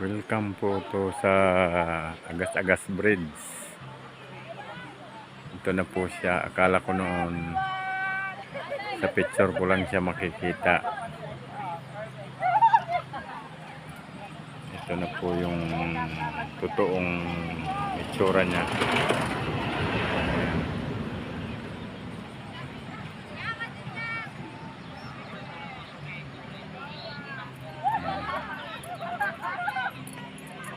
Welcome po to sa Agas-Agas Bridge. Ito na po siya. Akala ko noon sa picture ko lang siya makikita. Ito na po yung totoong itsura niya.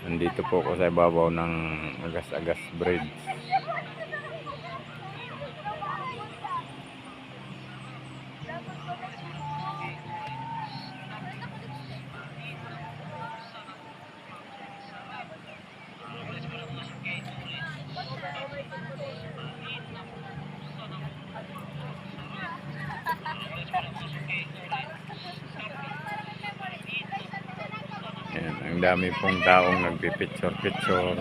Nandito po ako sa ibabaw ng Agas-Agas Bridge. Ayan, ang dami pong taong nagpipicture-picture.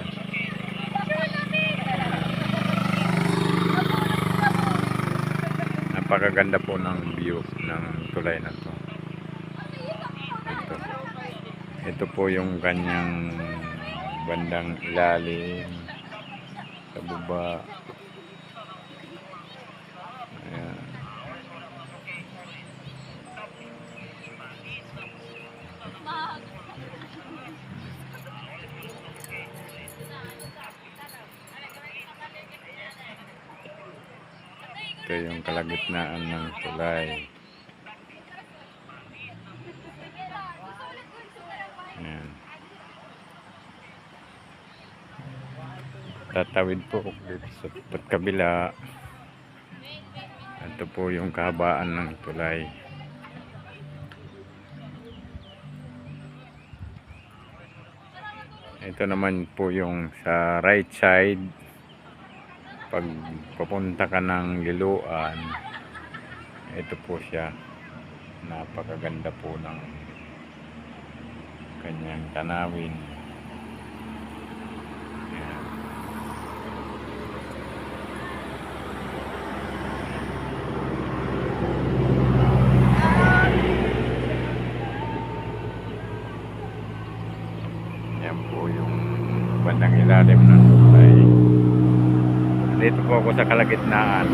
Napakaganda po ng view ng tulay na to. Ito. Ito po yung kanyang bandang ilalim sa baba. Yung kalagitnaan ng tulay. Ayan. Tatawid po dito sa tapat kabila. Ito po yung kahabaan ng tulay. Ito naman po yung sa right side pag papunta ka ng Liloan ito po siya. Napakaganda po ng kanyang tanawin. Yan po yung bandang ilalim ng tulay dito po ako sa kalagitnaan.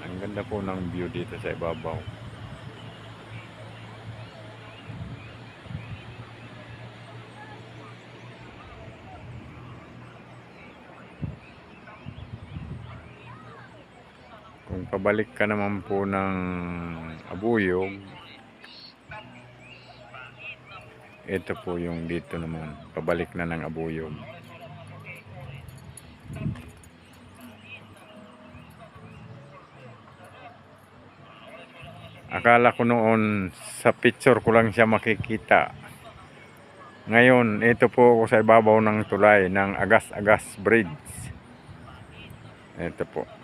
Ang ganda po ng view dito sa ibabaw. Pabalik ka naman po ng Abuyog, ito po yung dito naman. Pabalik na ng Abuyog. Akala ko noon sa picture ko lang siya makikita. Ngayon, ito po ako sa ibabaw ng tulay ng Agas-Agas Bridge. Ito po.